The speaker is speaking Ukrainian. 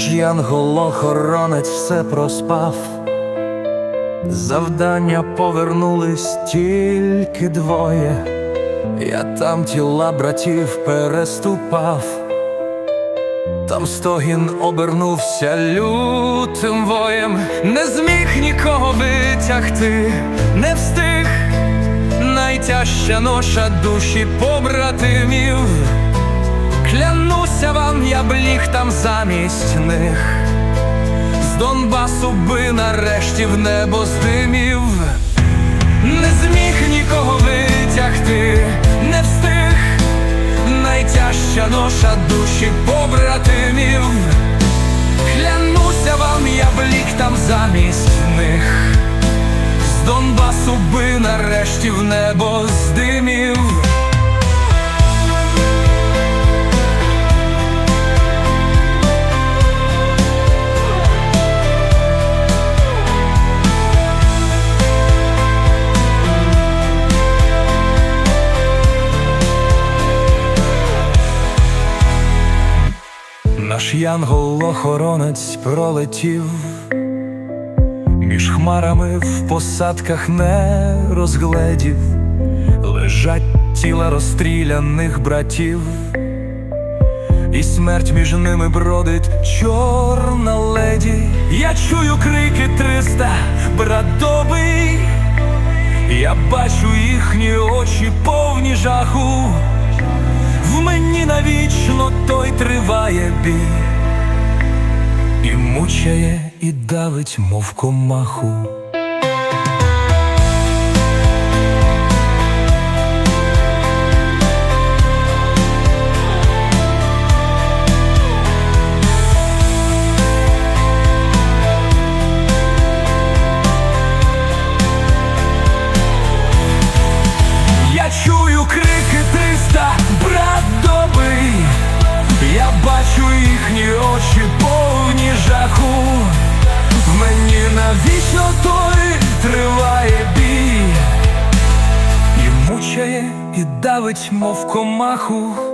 янгол-охоронець все проспав, завдання повернулись тільки двоє, я там тіла братів переступав, там стогін обернувся лютим воєм, не зміг нікого витягти, не встиг найтяжча ноша душі побратимів. Клянуся вам, я б ліг там замість них. З Донбасу би нарешті в небо здимів. Не зміг нікого витягти, не встиг. Найтяжча ноша душі побратимів. Клянуся вам, я б ліг там замість них. З Донбасу би нарешті в небо здимів. Наш янгол-охоронець пролетів, між хмарами в посадках не розгледів, лежать тіла розстріляних братів, і смерть між ними бродить чорна леді. Я чую крики триста, брат добий, я бачу їхні очі повні жаху. В мені навічно той триває бій, і мучає, і давить, мов комаху. Бій, і давить, мов комаху.